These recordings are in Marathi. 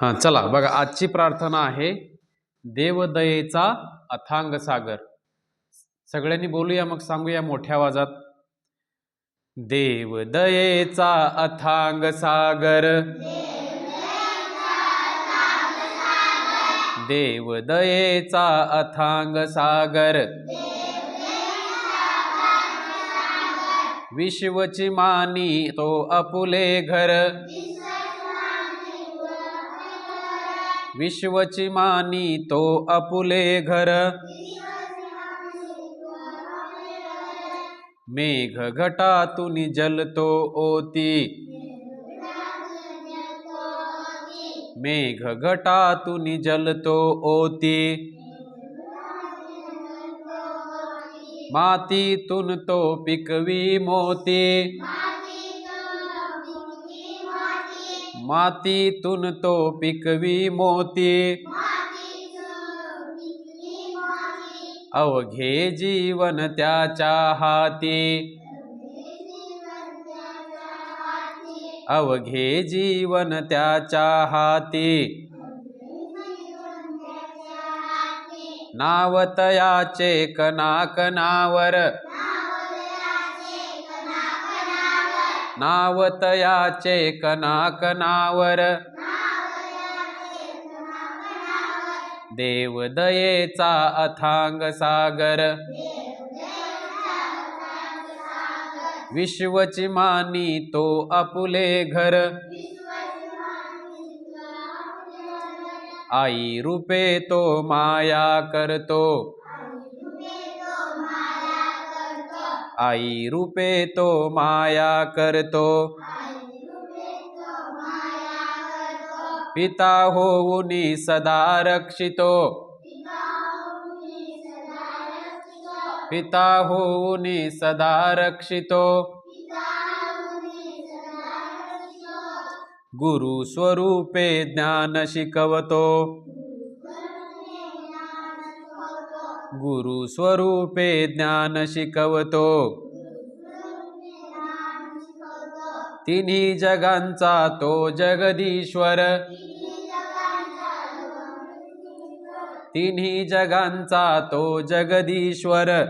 हां चला. बघा आजची प्रार्थना आहे देवदयेचा अथांग सागर. सगळ्यांनी बोलूया मग सांगूया मोठ्या आवाजात. देवदयेचा अथांग सागर. देवदयेचा अथांग सागर. विश्वची मानी तो अपुले घर. विश्वची मानी तो अपुले घर। मेघ घटातून जलतो ओती। मेघ घटातून जलतो ओती। मातीतून तो पिकवी मोती। मातीतून तो पिकवी मोती. अवघे जीवन त्याच्या हाती. अवघे जीवन त्याच्या हाती. नावतयाचे कनाकनावर नावतयाचे कनाकनावर. देवदयेचा अथांग सागर. विश्वची मानी तो अपुले घर. आई रूपे तो माया करतो. आई रूपे तो माया करतो. पिता होऊनी सदा रक्षितो. पिता होऊनी सदा रक्षितो. गुरु स्वरूपे ज्ञान शिकवतो. गुरु स्वरूपे ज्ञान शिकवतो. तिन्ही जगांचा तो जगदीश्वर. तिन्ही जगांचा तो जगदीश्वर.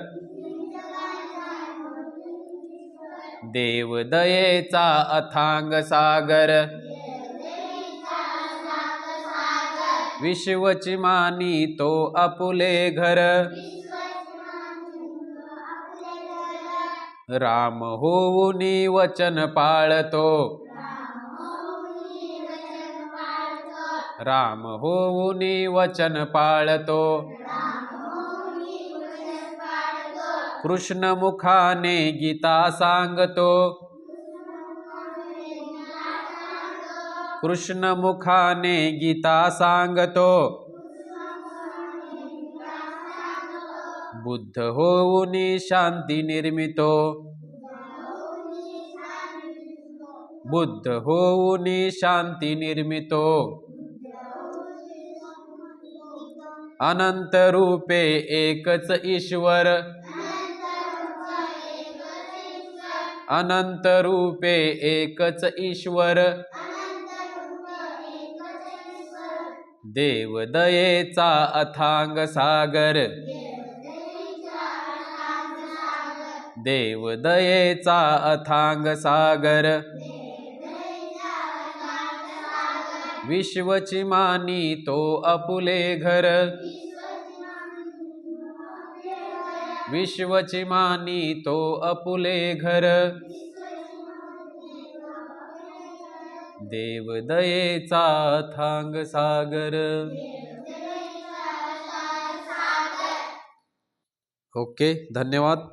देवदयेचा अथांग सागर. विश्वची मानी तो अपुले घर. राम होऊनी वचन पाळतो. राम होऊनी वचन पाळतो. कृष्ण मुखाने गीता सांगतो. कृष्ण मुखाने गीता सांगतो. बुद्ध होऊनी शांती निर्मितो. बुद्ध होऊन शांती निर्मितो. अनंत रूपे एकच ईश्वर. अनंत रूपे एकच ईश्वर. देवदयेचा अथांग सागर. देवदयेचा अथांग सागर. विश्वची मानी तो अपुले घर. विश्वची मानी तो अपुले घर. देवदयेचा थांग सागर. ओके धन्यवाद.